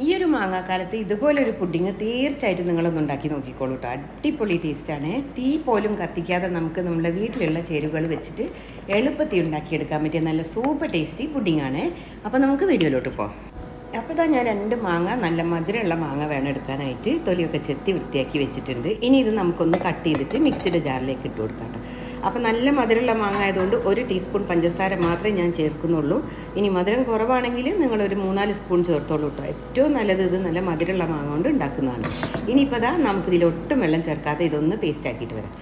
ഈ ഒരു മാങ്ങാക്കാലത്ത് ഇതുപോലൊരു പുഡിങ് തീർച്ചയായിട്ടും നിങ്ങളൊന്ന് ഉണ്ടാക്കി നോക്കിക്കോളൂ കേട്ടോ അടിപൊളി ടേസ്റ്റാണ് തീ പോലും കത്തിക്കാതെ നമുക്ക് നമ്മുടെ വീട്ടിലുള്ള ചേരുവകൾ വെച്ചിട്ട് എളുപ്പത്തിൽ ഉണ്ടാക്കിയെടുക്കാൻ പറ്റിയ നല്ല സൂപ്പർ ടേസ്റ്റി പുഡിങ്ങാണ് അപ്പോൾ നമുക്ക് വീഡിയോയിലോട്ട് പോകാം അപ്പോൾ ഇതാ ഞാൻ രണ്ട് മാങ്ങ നല്ല മധുരമുള്ള മാങ്ങ വേണം എടുക്കാനായിട്ട്. തൊലിയൊക്കെ ചെത്തി വൃത്തിയാക്കി വെച്ചിട്ടുണ്ട്. ഇനി ഇത് നമുക്കൊന്ന് കട്ട് ചെയ്തിട്ട് മിക്സിയുടെ ജാറിലേക്ക് ഇട്ട് കൊടുക്കാം കേട്ടോ അപ്പോൾ നല്ല മധുരമുള്ള മാങ്ങ ആയതുകൊണ്ട് ഒരു ടീസ്പൂൺ പഞ്ചസാര മാത്രമേ ഞാൻ ചേർക്കുന്നുള്ളൂ. ഇനി മധുരം കുറവാണെങ്കിൽ നിങ്ങൾ നിങ്ങളൊരു മൂന്നാൽ സ്പൂൺ ചേർത്തോളൂ കേട്ടോ ഏറ്റവും നല്ലത് ഇത് നല്ല മധുരമുള്ള മാങ്ങ കൊണ്ട് ഉണ്ടാക്കുന്നതാണ്. ഇനിയിപ്പോൾ ഇതാ നമുക്ക് ഒട്ടും വെള്ളം ചേർക്കാതെ ഇതൊന്ന് പേസ്റ്റ് ആക്കിയിട്ട് വരാം.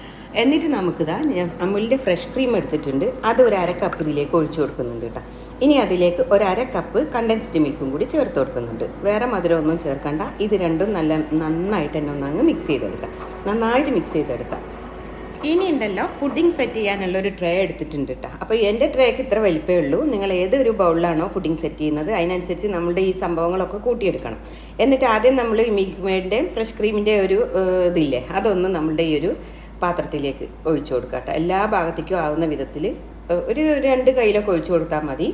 എന്നിട്ട് നമുക്കിതാ ഞാൻ അമുലിന്റെ ഫ്രഷ് ക്രീം എടുത്തിട്ടുണ്ട്. അത് ഒരു അര കപ്പ് ഇതിലേക്ക് ഒഴിച്ചു കൊടുക്കുന്നുണ്ട് കേട്ടോ ഇനി അതിലേക്ക് ഒരു അര കപ്പ് കണ്ടൻസ്ഡ് മിൽക്കും കൂടി ചേർത്ത് കൊടുക്കുന്നുണ്ട്. വേറെ മധുരമൊന്നും ചേർക്കണ്ട. ഇത് രണ്ടും നല്ല നന്നായിട്ട് തന്നെ ഒന്നങ്ങ് മിക്സ് ചെയ്തെടുക്കാം. നന്നായിട്ട് മിക്സ് ചെയ്തെടുക്കാം. ഇനി ഉണ്ടല്ലോ പുഡിംഗ് സെറ്റ് ചെയ്യാനുള്ള ഒരു ട്രേ എടുത്തിട്ടുണ്ട് കേട്ടോ അപ്പോൾ എന്റെ ട്രേക്ക് ഇത്ര വലിപ്പമേ ഉള്ളൂ. നിങ്ങൾ ഏതൊരു ബൗളിലാണോ പുഡിംഗ് സെറ്റ് ചെയ്യുന്നത് അതിനനുസരിച്ച് നമ്മുടെ ഈ സംഭവങ്ങളൊക്കെ കൂട്ടിയെടുക്കണം. എന്നിട്ട് ആദ്യം നമ്മൾ ഈ മിൽക്ക് മേഡിന്റെയും ഫ്രഷ് ക്രീമിന്റെ ഒരു ഇതില്ലേ അതൊന്ന് നമ്മളുടെ ഈ ഒരു പാത്രത്തിലേക്ക് ഒഴിച്ചു കൊടുക്കുക കേട്ടോ എല്ലാ ഭാഗത്തേക്കും ആവുന്ന വിധത്തിൽ ഒരു രണ്ട് കയ്യിലൊക്കെ ഒഴിച്ചു കൊടുത്താൽ മതി.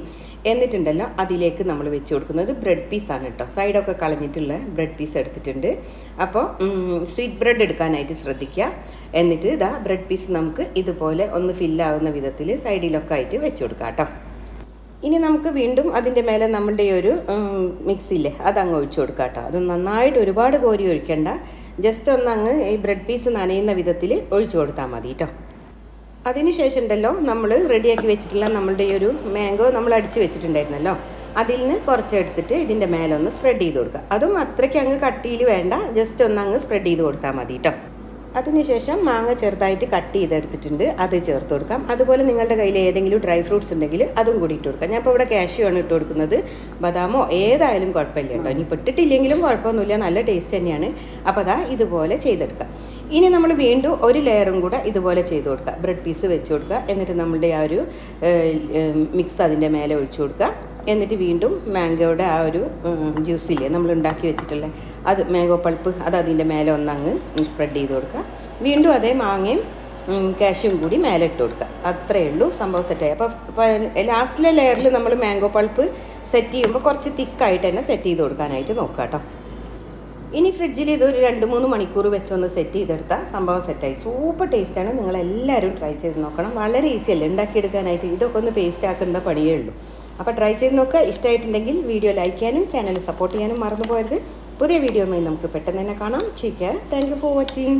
എന്നിട്ടുണ്ടല്ലോ അതിലേക്ക് നമ്മൾ വെച്ച് കൊടുക്കുന്നത് ബ്രെഡ് പീസാണ് കേട്ടോ. സൈഡൊക്കെ കളഞ്ഞിട്ടുള്ള ബ്രെഡ് പീസ് എടുത്തിട്ടുണ്ട്. അപ്പോൾ സ്വീറ്റ് ബ്രെഡ് എടുക്കാനായിട്ട് ശ്രദ്ധിക്കുക. എന്നിട്ട് ഇതാ ബ്രെഡ് പീസ് നമുക്ക് ഇതുപോലെ ഒന്ന് ഫില്ലാവുന്ന വിധത്തിൽ സൈഡിലൊക്കെ ആയിട്ട് വെച്ച് കൊടുക്കാം കേട്ടോ. ഇനി നമുക്ക് വീണ്ടും അതിന്റെ മേലെ നമ്മുടെ ഒരു മിക്സിയില്ലേ അതങ്ങ് ഒഴിച്ചു കൊടുക്കാം കേട്ടോ. അത് നന്നായിട്ട് ഒരുപാട് കോരി ഒഴിക്കണ്ട. ജസ്റ്റ് ഒന്ന് അങ്ങ് ഈ ബ്രെഡ് പീസ് നനയുന്ന വിധത്തിൽ ഒഴിച്ചു കൊടുത്താൽ മതി കേട്ടോ. അതിനുശേഷം ഉണ്ടല്ലോ നമ്മൾ റെഡിയാക്കി വെച്ചിട്ടുള്ള നമ്മളുടെ ഈ ഒരു മാംഗോ നമ്മൾ അടിച്ച് വെച്ചിട്ടുണ്ടായിരുന്നല്ലോ. അതിൽ നിന്ന് കുറച്ച് എടുത്തിട്ട് ഇതിന്റെ മേലൊന്ന് സ്പ്രെഡ് ചെയ്ത് കൊടുക്കുക. അതും അത്രയ്ക്ക് അങ്ങ് കട്ടിയിൽ വേണ്ട ജസ്റ്റ് ഒന്ന് അങ്ങ് സ്പ്രെഡ് ചെയ്ത് കൊടുത്താൽ മതി കേട്ടോ അതിനുശേഷം മാങ്ങ ചെറുതായിട്ട് കട്ട് ചെയ്തെടുത്തിട്ടുണ്ട്. അത് ചേർത്ത് കൊടുക്കാം. അതുപോലെ നിങ്ങളുടെ കയ്യിൽ ഏതെങ്കിലും ഡ്രൈ ഫ്രൂട്ട്സ് ഉണ്ടെങ്കിൽ അതും കൂടി ഇട്ട് കൊടുക്കാം. ഞാൻ ഇപ്പോൾ ഇവിടെ കാഷ്യൂ ആണ് ഇട്ട് കൊടുക്കുന്നത്. ബദാമോ ഏതായാലും കുഴപ്പമില്ല കേട്ടോ. ഇനി പെട്ടിട്ടില്ലെങ്കിലും കുഴപ്പമൊന്നുമില്ല. നല്ല ടേസ്റ്റ് തന്നെയാണ്. അപ്പോൾ അതാ ഇതുപോലെ ചെയ്തെടുക്കാം. ഇനി നമ്മൾ വീണ്ടും ഒരു ലെയറും കൂടെ ഇതുപോലെ ചെയ്ത് കൊടുക്കുക ബ്രെഡ് പീസ് വെച്ച് കൊടുക്കുക. എന്നിട്ട് നമ്മളുടെ ആ ഒരു മിക്സ് അതിന്റെ മേലെ ഒഴിച്ചു കൊടുക്കുക. എന്നിട്ട് വീണ്ടും മാംഗോയുടെ ആ ഒരു ജ്യൂസില്ലേ നമ്മൾ ഉണ്ടാക്കി വെച്ചിട്ടുള്ളത് അത് മാംഗോ പൾപ്പ് അത് അതിന്റെ മേലെ ഒന്നങ്ങ് സ്പ്രെഡ് ചെയ്ത് കൊടുക്കുക. വീണ്ടും അതേ മാങ്ങയും കാഷ്യും കൂടി മേലെ ഇട്ട് കൊടുക്കുക. അത്രയേ ഉള്ളൂ സംഭവം സെറ്റായി അപ്പോൾ ലാസ്റ്റിലെ ലെയറിൽ നമ്മൾ മാംഗോ പൾപ്പ് സെറ്റ് ചെയ്യുമ്പോൾ കുറച്ച് തിക്കായിട്ട് തന്നെ സെറ്റ് ചെയ്ത് കൊടുക്കാനായിട്ട് നോക്കുക കേട്ടോ. ഇനി ഫ്രിഡ്ജിൽ ഇത് ഒരു രണ്ട് മൂന്ന് മണിക്കൂർ വെച്ചൊന്ന് സെറ്റ് ചെയ്തെടുത്താൽ സംഭവം സെറ്റായി സൂപ്പർ ടേസ്റ്റാണ് നിങ്ങളെല്ലാവരും ട്രൈ ചെയ്ത് നോക്കണം. വളരെ ഈസിയല്ലേ ഉണ്ടാക്കിയെടുക്കാനായിട്ട് ഇതൊക്കെ ഒന്ന് പേസ്റ്റ് ആക്കേണ്ട പണിയേ ഉള്ളൂ. അപ്പോൾ ട്രൈ ചെയ്ത് നോക്കുക ഇഷ്ടമായിട്ടുണ്ടെങ്കിൽ വീഡിയോ ലൈക്ക് ചെയ്യാനും ചാനൽ സപ്പോർട്ട് ചെയ്യാനും മറന്നു പോയത് പുതിയ വീഡിയോയുമായി നമുക്ക് പെട്ടെന്ന് തന്നെ കാണാം. ചേക്ക് താങ്ക് യു ഫോർ വാച്ചിങ്